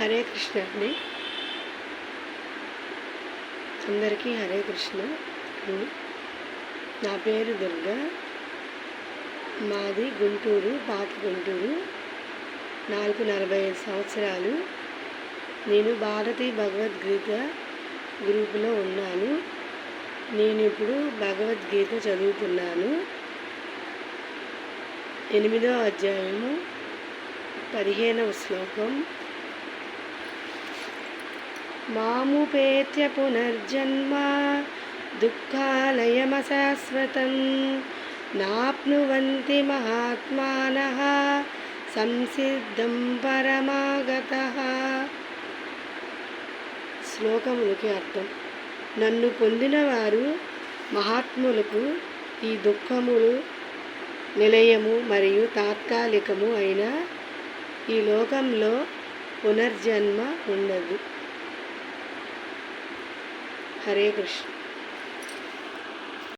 హరే కృష్ణ అండి. అందరికీ హరే కృష్ణ నా పేరు దుర్గా. మాది గుంటూరు పాత గుంటూరు. నాలుగు నలభై ఐదు సంవత్సరాలు. నేను భారతీ భగవద్గీత గ్రూపులో ఉన్నాను. నేను ఇప్పుడు భగవద్గీత చదువుతున్నాను. ఎనిమిదో అధ్యాయము పదిహేనవ శ్లోకం. మాముపేత్య పునర్జన్మ దుఃఖాలయమశాశ్వతం. నాప్నువంతి మహాత్మాన సంసిద్ధం పరమాగత. శ్లోకములకి అర్థం. నన్ను పొందినవారు మహాత్ములకు ఈ దుఃఖములు నిలయము మరియు తాత్కాలికము అయిన ఈ లోకంలో పునర్జన్మ ఉండదు. హరే కృష్ణ